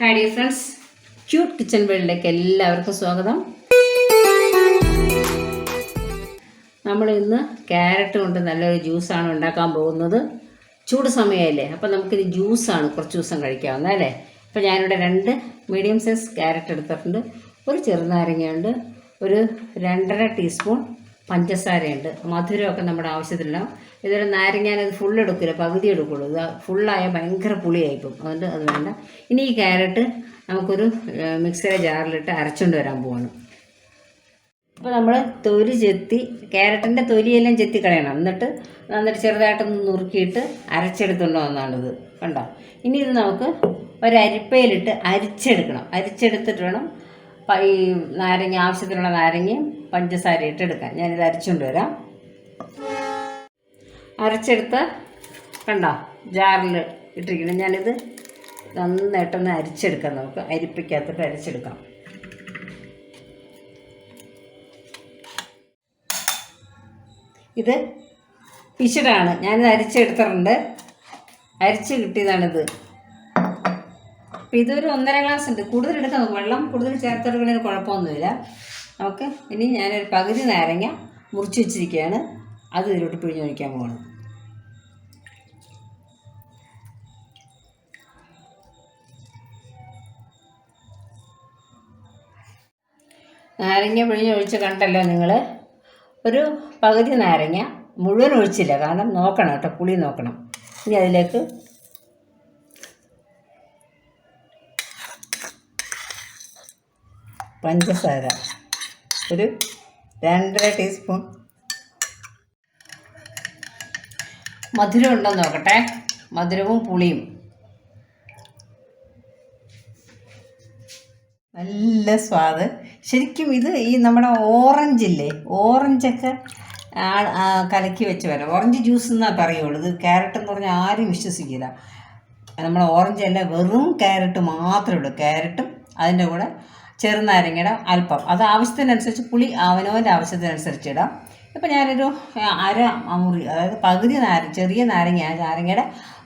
Hi dear friends cute kitchen വേൾഡിലേക്ക് എല്ലാവർക്കും സ്വാഗതം. നമ്മൾ ഇന്ന് ക്യാരറ്റ് കൊണ്ട് നല്ലൊരു ജ്യൂസാണ് ഉണ്ടാക്കാൻ പോകുന്നത്. ചൂട് സമയമല്ലേ അപ്പം നമുക്കിത് ജ്യൂസാണ് കുറച്ച് ദിവസം കഴിക്കാവുന്നത് അല്ലേ? അപ്പം ഞാനിവിടെ രണ്ട് മീഡിയം സൈസ് ക്യാരറ്റ് എടുത്തിട്ടുണ്ട്. ഒരു ചെറുനാരങ്ങയുണ്ട് ഒരു രണ്ടര ടീസ്പൂൺ പഞ്ചസാരയുണ്ട്. മധുരമൊക്കെ നമ്മുടെ ആവശ്യത്തിനുള്ള ഇതൊരു നാരങ്ങ ഞാനത് ഫുൾ എടുക്കില്ല പകുതി എടുക്കുള്ളൂ. ഇത് ഫുള്ളായാൽ ഭയങ്കര പുളിയായിപ്പം അതുകൊണ്ട് അത് വേണ്ട. ഇനി ഈ ക്യാരറ്റ് നമുക്കൊരു മിക്സിയുടെ ജാറിലിട്ട് അരച്ചുകൊണ്ട് വരാൻ പോവാണ്. അപ്പോൾ നമ്മൾ തൊലി ചെത്തി ക്യാരറ്റിന്റെ തൊലിയെല്ലാം ചെത്തി കളയണം. എന്നിട്ട് എന്നിട്ട് ചെറുതായിട്ടൊന്ന് നുറുക്കിയിട്ട് അരച്ചെടുത്തുകൊണ്ട് വന്നാണിത്. കണ്ടോ? ഇനി ഇത് നമുക്ക് ഒരരിപ്പയിലിട്ട് അരിച്ചെടുക്കണം. അരിച്ചെടുത്തിട്ട് വേണം ഈ നാരങ്ങ ആവശ്യത്തിനുള്ള നാരങ്ങയും പഞ്ചസാര ഇട്ട് എടുക്കാൻ ഞാനിത് അരച്ചുകൊണ്ട് വരാം. അരച്ചെടുത്ത് കണ്ടോ ജാറിൽ ഇട്ടിരിക്കണം ഞാനിത് നന്നായിട്ടൊന്ന് അരിച്ചെടുക്കാം നമുക്ക്. അരിപ്പിക്കകത്തിട്ട് അരിച്ചെടുക്കാം. ഇത് പിശുടാണ്. ഞാനിത് അരിച്ചെടുത്തിട്ടുണ്ട്. അരിച്ച് കിട്ടിയതാണിത്. അപ്പം ഇതൊരു ഒന്നര ഗ്ലാസ് ഉണ്ട്. കൂടുതൽ എടുക്കാം വെള്ളം കൂടുതൽ ചേർത്തെടുക്കുന്നതിന് കുഴപ്പമൊന്നുമില്ല. നമുക്ക് ഇനി ഞാനൊരു പകുതി നാരങ്ങ മുറിച്ച് വെച്ചിരിക്കുകയാണ്. അത് ഇതിലോട്ട് പിഴിഞ്ഞ് ഒഴിക്കാൻ പോകണം നാരങ്ങ പിഴിഞ്ഞൊഴിച്ച് കണ്ടല്ലോ നിങ്ങൾ ഒരു പകുതി നാരങ്ങ മുഴുവൻ ഒഴിച്ചില്ല. കാരണം നോക്കണം കേട്ടോ പുളി നോക്കണം. ഇനി അതിലേക്ക് പഞ്ചസാര. ഒരു രണ്ടര ടീസ്പൂൺ. മധുരം ഉണ്ടോ നോക്കട്ടെ. മധുരവും പുളിയും. നല്ല സ്വാദ്. ശരിക്കും ഇത് ഈ നമ്മുടെ ഓറഞ്ചില്ലേ ഓറഞ്ചൊക്കെ കലക്കി വെച്ച് വരാം. ഓറഞ്ച് ജ്യൂസ് എന്നാ പറയുള്ളൂ. ഇത് ക്യാരറ്റ് എന്ന് പറഞ്ഞാൽ ആരും വിശ്വസിക്കില്ല നമ്മൾ ഓറഞ്ച് അല്ല വെറും ക്യാരറ്റ് മാത്രമേ ഉള്ളൂ. ക്യാരറ്റും അതിന്റെ കൂടെ ചെറുനാരങ്ങയുടെ അല്പം. അത് ആവശ്യത്തിനനുസരിച്ച് പുളി അവനവന്റെ ആവശ്യത്തിനനുസരിച്ച് ഇടാം. ഇപ്പം ഞാനൊരു അര മുറി അതായത് പകുതി നാര ചെറിയ നാരങ്ങ നാരങ്ങയുടെ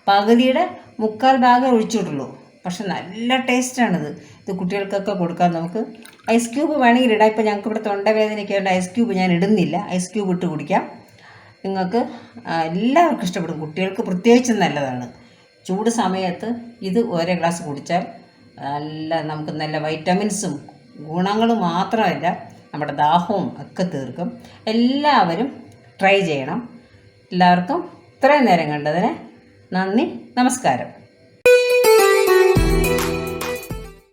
പകുതിയുടെ മുക്കാൽ ഭാഗം ഒഴിച്ചിട്ടുള്ളൂ പക്ഷെ നല്ല ടേസ്റ്റാണിത്. ഇത് കുട്ടികൾക്കൊക്കെ കൊടുക്കാൻ നമുക്ക്. ഐസ് ക്യൂബ് വേണമെങ്കിൽ ഇടാം. ഇപ്പം ഞങ്ങൾക്ക് ഇവിടെ തൊണ്ടവേദനയൊക്കെ ഉണ്ട് ഐസ് ക്യൂബ് ഞാൻ ഇടുന്നില്ല. ഐസ് ക്യൂബ് ഇട്ട് കുടിക്കാം. നിങ്ങൾക്ക് എല്ലാവർക്കും ഇഷ്ടപ്പെടും. കുട്ടികൾക്ക് പ്രത്യേകിച്ചും നല്ലതാണ്. ചൂട് സമയത്ത് ഇത് ഓരോ ഗ്ലാസ് കുടിച്ചാൽ നല്ല നമുക്ക് നല്ല വൈറ്റമിൻസും ഗുണങ്ങളും മാത്രമല്ല നമ്മുടെ ദാഹവും ഒക്കെ തീർക്കും. എല്ലാവരും ട്രൈ ചെയ്യണം. എല്ലാവർക്കും ഇത്രയും നേരം കണ്ടതിന് നന്ദി നമസ്കാരം.